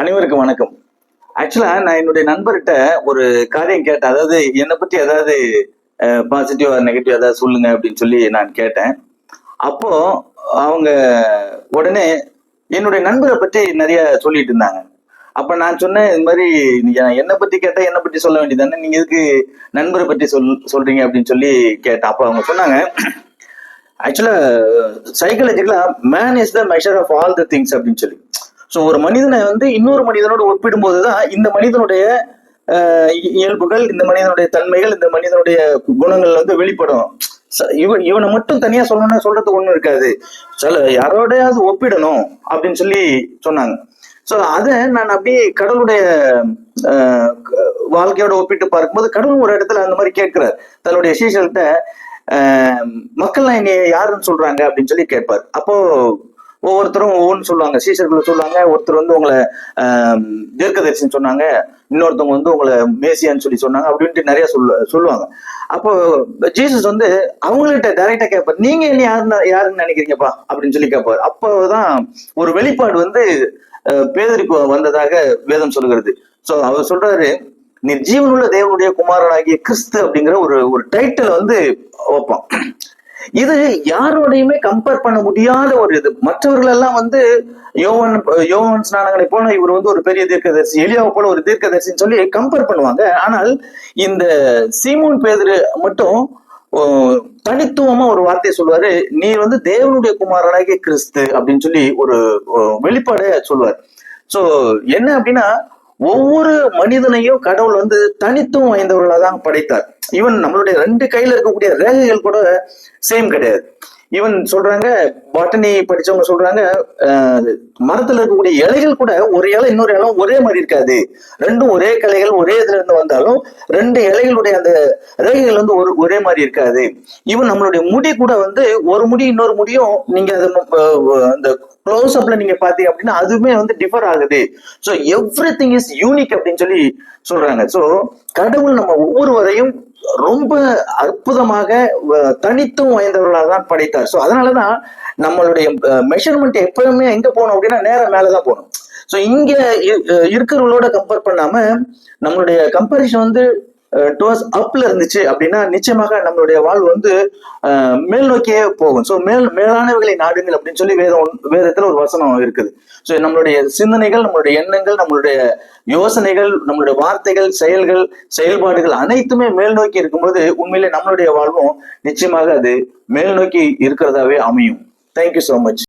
அனைவருக்கும் வணக்கம். ஆக்சுவலா நான் என்னுடைய நண்பர்கிட்ட ஒரு காரியம் கேட்டேன். அதாவது என்னை பத்தி ஏதாவது பாசிட்டிவ் நெகட்டிவ் ஏதாவது சொல்லுங்க அப்படின்னு சொல்லி நான் கேட்டேன். அப்போ அவங்க உடனே என்னுடைய நண்பரை பற்றி நிறைய சொல்லிட்டு இருந்தாங்க. அப்ப நான் சொன்னேன் இது மாதிரி என்னை பத்தி கேட்டா என்னை பத்தி சொல்ல வேண்டியதானே நீங்க இதுக்கு நண்பரை பத்தி சொல் சொல்றீங்க? அப்படின்னு சொல்லி கேட்டேன். அப்போ அவங்க சொன்னாங்க ஆக்சுவலா சைக்காலஜிக்கலா man is the measure of all the things அப்படின்னு சொல்லி. ஸோ ஒரு மனிதனை வந்து இன்னொரு மனிதனோடு ஒப்பிடும்போது தான் இந்த மனிதனுடைய இ- இயல்புகள் இந்த மனிதனுடைய தன்மைகள் இந்த மனிதனுடைய குணங்கள் வந்து வெளிப்படும். ச- இவன் இவனை மட்டும் தனியா சொல்லணும்னா சொல்றதுக்கு ஒண்ணும் இருக்காது. சில யாரோடையாவது ஒப்பிடணும் அப்படின்னு சொல்லி சொன்னாங்க. ஸோ அதை நான் அப்படியே கடவுளுடைய வாழ்க்கையோட ஒப்பிட்டு பார்க்கும்போது கடவுள் ஒரு இடத்துல அந்த மாதிரி கேட்கிறார். தன்னுடைய சீசல்கிட்ட மக்கள்லாம் என்னை யாருன்னு சொல்றாங்க அப்படின்னு சொல்லி கேட்பார். அப்போ ஒவ்வொருத்தரும் ஒவ்வொன்று சொல்லுவாங்க. சீசர்களை சொல்லுவாங்க. ஒருத்தர் வந்து உங்களை தீர்க்கதரிசின்னு சொன்னாங்க. இன்னொருத்தவங்க வந்து உங்களை மேசியான்னு சொல்லி சொன்னாங்க அப்படின்ட்டு நிறைய சொல்லு சொல்லுவாங்க. அப்போ ஜீசஸ் வந்து அவங்கள்ட்ட டைரக்டா கேட்பார் நீங்க என்ன யாருன்னு யாருன்னு நினைக்கிறீங்கப்பா? அப்படின்னு சொல்லி கேட்பார் அப்போதான் ஒரு வெளிப்பாடு வந்து ஆஹ், வந்ததாக வேதம் சொல்லுகிறது. ஸோ அவர் சொல்றாரு நீ ஜீவனுள்ள தேவனுடைய குமாரனாகிய கிறிஸ்து அப்படிங்கிற ஒரு ஒரு டைட்டில் வந்து வைப்பான். இது யாரோடையுமே கம்பேர் பண்ண முடியாத ஒரு இது. மற்றவர்கள் எல்லாம் வந்து யோவன் யோவன் ஸ்நானங்களை போல இவர் வந்து ஒரு பெரிய தீர்க்கதரிசி எலியாவை போல ஒரு தீர்க்கதரிசின்னு சொல்லி கம்பேர் பண்ணுவாங்க. ஆனால் இந்த சீமோன் பேதரு மட்டும் ஓ, தனித்துவமா ஒரு வார்த்தையை சொல்லுவாரு. நீ வந்து தேவனுடைய குமாரனாகிய கிறிஸ்து அப்படின்னு சொல்லி ஒரு வெளிப்பாடு சொல்லுவார். சோ என்ன அப்படின்னா ஒவ்வொரு மனிதனையும் கடவுள் வந்து தனித்துவம் வாய்ந்தவர்களா தான் படைத்தார். ஈவன் நம்மளுடைய ரெண்டு கையில இருக்கக்கூடிய ரேகைகள் கூட சேம் கிடையாது. ஈவன் சொல்றாங்க பாட்டனி படிச்சவங்க சொல்றாங்க மரத்துல இருக்கக்கூடிய இலைகள் கூட ஒரு இலை இன்னொரு இலம் ஒரே மாதிரி இருக்காது. ரெண்டும் ஒரே கலைகள் ஒரே இதுல இருந்து வந்தாலும் ரெண்டு இலைகளுடைய அந்த ரேகைகள் வந்து ஒரு ஒரே மாதிரி இருக்காது. ஈவன் நம்மளுடைய முடி கூட வந்து ஒரு முடி இன்னொரு முடியும். நீங்க அது அந்த க்ளோஸ் அப்ல நீங்க பாத்தீங்க அப்படின்னா அதுவுமே வந்து டிஃபர் ஆகுது. So everything is unique அப்படின்னு சொல்லி சொல்றாங்க. ஸோ கடவுள் நம்ம ஒவ்வொருவரையும் ரொம்ப அற்புதமாக அஹ், தனித்துவம் வாய்ந்தவர்களாக தான் படைத்தார். ஸோ அதனாலதான் நம்மளுடைய மெஷர்மெண்ட் எப்பவுமே எங்க போகணும் அப்படின்னா நேரம் மேலதான் போகணும். ஸோ இங்க இ- இருக்கிறவங்களோட கம்பேர் பண்ணாம நம்மளுடைய கம்பேரிஷன் வந்து டோஸ் அப்ல இருந்துச்சு அப்படின்னா நிச்சயமாக நம்மளுடைய வாழ்வு வந்து மேல் நோக்கியே போகும். ஸோ மேல் மேலானவைகளை நாடுங்கள் அப்படின்னு சொல்லி வேதம் வேதத்துல ஒரு வசனம் இருக்குது. ஸோ நம்மளுடைய சிந்தனைகள் நம்மளுடைய எண்ணங்கள் நம்மளுடைய யோசனைகள் நம்மளுடைய வார்த்தைகள் செயல்கள் செயல்பாடுகள் அனைத்துமே மேல் நோக்கி இருக்கும்போது உண்மையிலே நம்மளுடைய வாழ்வும் நிச்சயமாக அது மேல் நோக்கி இருக்கிறதாவே அமையும். Thank you so much.